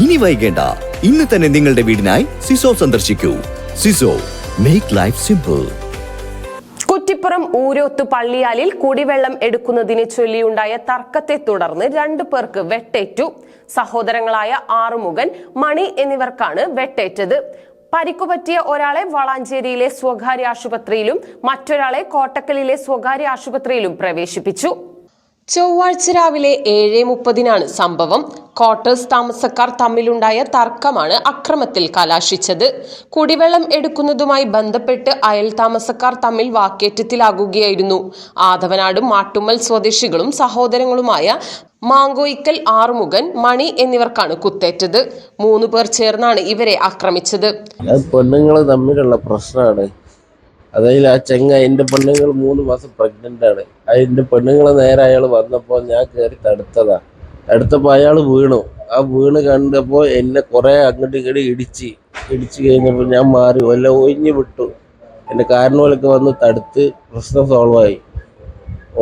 ഇനി വൈകേണ്ട. ഇന്ന് തന്നെ നിങ്ങളുടെ വീടിനായി സിസോ സന്ദർശിക്കൂ. സിസോ മേക്ക് ലൈഫ് സിമ്പിൾ കുറ്റിപ്പുറം ഊരോത്ത് പള്ളിയാലിൽ കുടിവെള്ളം എടുക്കുന്നതിനെ ചൊല്ലിയുണ്ടായ തർക്കത്തെ തുടർന്ന് രണ്ടു പേർക്ക് വെട്ടേറ്റു. സഹോദരങ്ങളായ ആറുമുഖൻ മണി എന്നിവർക്കാണ് വെട്ടേറ്റത്. പരിക്കുപറ്റിയ ഒരാളെ വളാഞ്ചേരിയിലെ സ്വകാര്യ ആശുപത്രിയിലും മറ്റൊരാളെ കോട്ടക്കലിലെ സ്വകാര്യ ആശുപത്രിയിലും പ്രവേശിപ്പിച്ചു. ചൊവ്വാഴ്ച രാവിലെ ഏഴ് മുപ്പതിനാണ് സംഭവം. ക്വാർട്ടേഴ്സ് താമസക്കാർ തമ്മിലുണ്ടായ തർക്കമാണ് അക്രമത്തിൽ കലാശിച്ചത്. കുടിവെള്ളം എടുക്കുന്നതുമായി ബന്ധപ്പെട്ട് അയൽ താമസക്കാർ തമ്മിൽ വാക്കേറ്റത്തിലാകുകയായിരുന്നു. ആധവനാടും മാട്ടുമ്മൽ സ്വദേശികളും സഹോദരങ്ങളുമായ മാങ്കോയിക്കൽ ആറുമുഖൻ മണി എന്നിവർക്കാണ് കുത്തേറ്റത്. മൂന്ന് പേർ ചേർന്നാണ് ഇവരെ ആക്രമിച്ചത്. പെണ്ണുങ്ങൾ തമ്മിലുള്ള പ്രശ്നമാണ്. അതായത് ആ ചെങ്ങ എന്റെ പെണ്ണുങ്ങൾ മൂന്ന് മാസം പ്രഗ്നന്റ് ആണ്. അതിന്റെ പെണ്ണുങ്ങളെ നേരെ അയാൾ വന്നപ്പോൾ ഞാൻ കയറി തടുത്തതാ. അടുത്തപ്പോൾ അയാൾ വീണു. ആ വീണ് കണ്ടപ്പോൾ എന്നെ കുറേ അങ്ങോട്ട് ഇങ്ങോട്ട് ഇടിച്ച് ഇടിച്ച് കഴിഞ്ഞപ്പോൾ ഞാൻ മാറി വല്ല ഒഴിഞ്ഞ് വിട്ടു. എന്റെ കാരണവലൊക്കെ വന്ന് തടുത്ത് പ്രശ്നം സോൾവ് ആയി.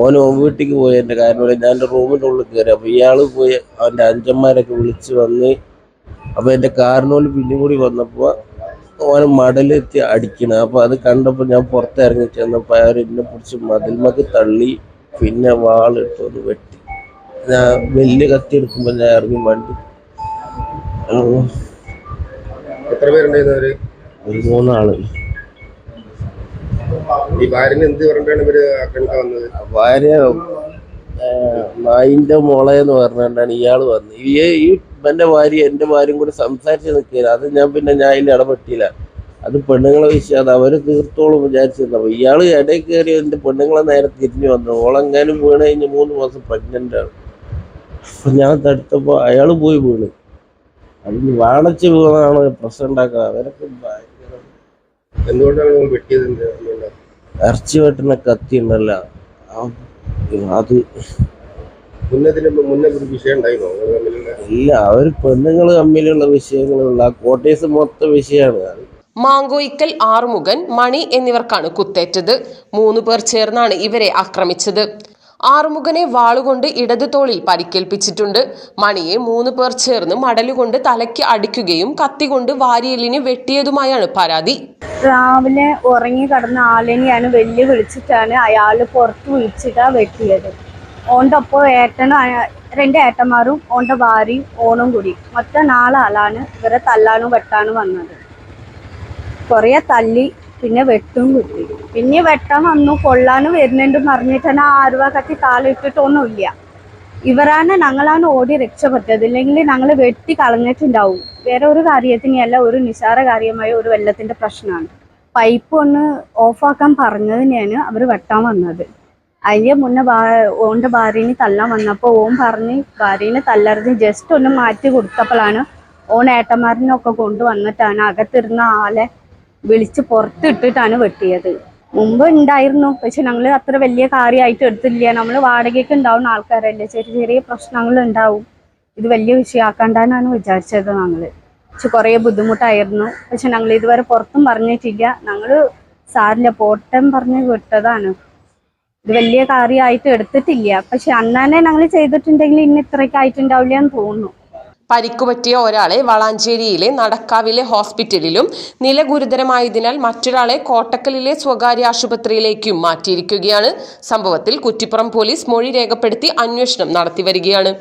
ഓൻ വീട്ടിലേക്ക് പോയി എന്റെ കാരണോലെ ഞാൻ എന്റെ റൂമിന്റെ ഉള്ളിൽ കയറി അപ്പോൾ ഇയാൾ പോയി അവന്റെ അഞ്ചന്മാരൊക്കെ വിളിച്ച് വന്ന് അപ്പോൾ എന്റെ കാരണോൽ പിന്നെയും കൂടി വന്നപ്പോൾ ഓന് മടലെത്തി അടിക്കണം. അപ്പോൾ അത് കണ്ടപ്പോൾ ഞാൻ പുറത്തിറങ്ങി ചെന്നപ്പോൾ അയാൾ എന്നെ പിടിച്ച് മതിൽമക്ക് തള്ളി പിന്നെ വാളിട്ട് ഒന്ന് വെട്ടി. ഞാൻ വലിയ കത്തി എടുക്കുമ്പോൾ ഞാൻ ഇറങ്ങി വണ്ടി. എത്ര പേരുണ്ടായിരുന്നു ഒരു മൂന്നാൾ. ഈ ഭാര്യനെ എന്ത് പറഞ്ഞിട്ടാണ് ഇവർ ആക്രമിക്കാൻ വന്നത്? ഭാര്യ നായിന്റെ മോളെ എന്ന് പറഞ്ഞുകൊണ്ടാണ് ഇയാൾ വന്നത് ഈ എന്റെ ഭാര്യ എന്റെ ഭാര്യയും കൂടെ സംസാരിച്ച് നിൽക്കില്ല അത് ഞാൻ പിന്നെ ഞാൻ അതിൽ ഇടപെട്ടില്ല. അത് പെണ്ണുങ്ങളെ വിഷയം. അത് അവർ തീർത്തോളം വിചാരിച്ചിരുന്നു. ഇയാൾ ഇടയിൽ കയറി എന്റെ പെണ്ണുങ്ങളെ നേരെ തിരിഞ്ഞു വന്നു. ഓളെങ്ങാനും വീണ് കഴിഞ്ഞ് മൂന്ന് മാസം പ്രഗ്നന്റ് ആണ്. അപ്പൊ ഞാൻ തടുത്തപ്പോ അയാൾ പോയി വീണ്. അതിന് വാണച്ച് വീണാണ് പ്രശ്നം ഉണ്ടാക്കുക. അവരൊക്കെ എന്തുകൊണ്ടാണ് വെട്ടിയത്? ഇറച്ചി വെട്ടുന്ന കത്തി ഉണ്ടല്ലോ. അത് ഇല്ല അവർ പെണ്ണുങ്ങൾ തമ്മിലുള്ള വിഷയങ്ങളുള്ള കോട്ടേഴ്സ് മൊത്തം വിഷയമാണ്. മാങ്കോയിക്കൽ ആറുമുഖൻ മണി എന്നിവർക്കാണ് കുത്തേറ്റത്. മൂന്നു പേർ ചേർന്നാണ് ഇവരെ ആക്രമിച്ചത്. ആറുമുഖനെ വാളുകൊണ്ട് ഇടതു തോളിൽ പരിക്കേൽപ്പിച്ചിട്ടുണ്ട്. മണിയെ മൂന്ന് പേർ ചേർന്ന് മടലുകൊണ്ട് തലയ്ക്ക് അടിക്കുകയും കത്തികൊണ്ട് വാരിയലിന് വെട്ടിയതുമായാണ് പരാതി. രാവിലെ ഉറങ്ങി കിടന്ന ആളിനെയാണ് വെല്ലു വിളിച്ചിട്ടാണ് അയാൾ പുറത്ത് വിളിച്ചിട്ടാ വെട്ടിയത്. ഓന്റെ ഒപ്പം ഏട്ടനും രണ്ട് ഏട്ടന്മാരും ഓന്റെ ഭാര്യയും ഓണും കൂടി. മൊത്തം നാലാളാണ്. ഇവരെ തല്ലാനും വെട്ടാനും വന്നത്. കുറേ തല്ലി പിന്നെ വെട്ടും കുത്തി പിന്നെ വെട്ടാൻ വന്നു. കൊള്ളാനും വരുന്നുണ്ട് പറഞ്ഞിട്ടാണ് ആ ആരുവ കത്തി താളിട്ടിട്ടൊന്നുമില്ല ഇവരാണ് ഞങ്ങളാണ് ഓടി രക്ഷപ്പെട്ടത്. ഇല്ലെങ്കിൽ ഞങ്ങൾ വെട്ടി കളഞ്ഞിട്ടുണ്ടാവും. വേറെ ഒരു കാര്യത്തിനല്ല ഒരു നിസാര കാര്യമായ ഒരു വെള്ളത്തിന്റെ പ്രശ്നമാണ്. പൈപ്പ് ഒന്ന് ഓഫാക്കാൻ പറഞ്ഞതിനെയാണ് അവർ വെട്ടാൻ വന്നത്. അതിന്റെ മുന്നേ ഭാ- ഓണ്ട് ഭാര്യനെ തല്ലാൻ വന്നപ്പോൾ ഓൻ പറഞ്ഞ് ഭാര്യനെ തല്ലറിഞ്ഞ് ജസ്റ്റ് ഒന്ന് മാറ്റി കൊടുത്തപ്പോഴാണ് ഓൻ ഏട്ടന്മാരനൊക്കെ കൊണ്ടുവന്നിട്ടാണ് അകത്തിരുന്ന ആളെ വിളിച്ച് പുറത്തിട്ടിട്ടാണ് വെട്ടിയത്. മുമ്പ് ഉണ്ടായിരുന്നു പക്ഷെ ഞങ്ങൾ അത്ര വലിയ കാര്യമായിട്ട് എടുത്തില്ല. നമ്മൾ വാടകയ്ക്ക് ഉണ്ടാവുന്ന ആൾക്കാരല്ലേ? ചെറിയ ചെറിയ പ്രശ്നങ്ങൾ ഉണ്ടാവും. ഇത് വലിയ വിഷയമാക്കണ്ടാന്നാണ് വിചാരിച്ചത് ഞങ്ങൾ. പക്ഷെ കുറേ ബുദ്ധിമുട്ടായിരുന്നു. പക്ഷെ ഞങ്ങൾ ഇതുവരെ പുറത്തും പറഞ്ഞിട്ടില്ല. ഞങ്ങൾ സാറില്ല പോട്ടം പറഞ്ഞ് വിട്ടതാണ്. ഇത് വലിയ കാര്യമായിട്ട് എടുത്തിട്ടില്ല. പക്ഷെ അന്നാനെ ഞങ്ങൾ ചെയ്തിട്ടുണ്ടെങ്കിൽ ഇന്ന് ഇത്രയ്ക്ക് ആയിട്ടുണ്ടാവില്ല എന്ന് തോന്നുന്നു. പരിക്കുപറ്റിയ ഒരാളെ വളാഞ്ചേരിയിലെ നടക്കാവിലെ ഹോസ്പിറ്റലിലും നില ഗുരുതരമായതിനാൽ മറ്റൊരാളെ കോട്ടക്കലിലെ സ്വകാര്യ ആശുപത്രിയിലേക്കും മാറ്റിയിരിക്കുകയാണ്. സംഭവത്തിൽ കുറ്റിപ്പുറം പോലീസ് മൊഴി രേഖപ്പെടുത്തി അന്വേഷണം നടത്തിവരികയാണ്